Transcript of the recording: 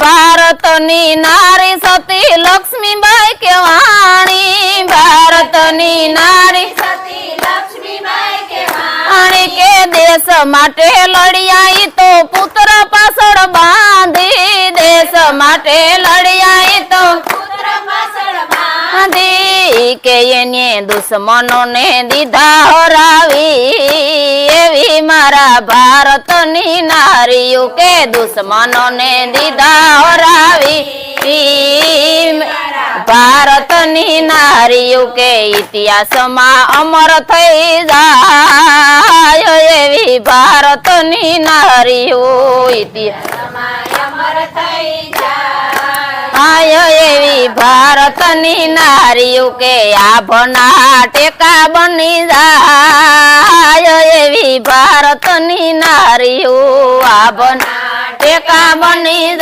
ભારતની નારી સતી લક્ષ્મીબાઈ કેવાણી. ભારતની નારી લક્ષ્મીબાઈ કે દેશ માટે લડ્યા તો પુત્ર પાછળ બાંધી. દેશ માટે લડ્યા તો પુત્ર કે એને દુશ્મનોને દીધા હરાવી. મારા ભારતની નારીઓ કે દુશ્મનોને દીધા હરાવી. ભારતની નારીઓ કે ઇતિહાસમાં અમર થઈ જાય એવી ભારતની નારીઓ. ઇતિહાસ સમય અમર થઈ નારીઓ કે આભના ટેકા બની જાય એવી આ નારીઓ આભના ટેકા બની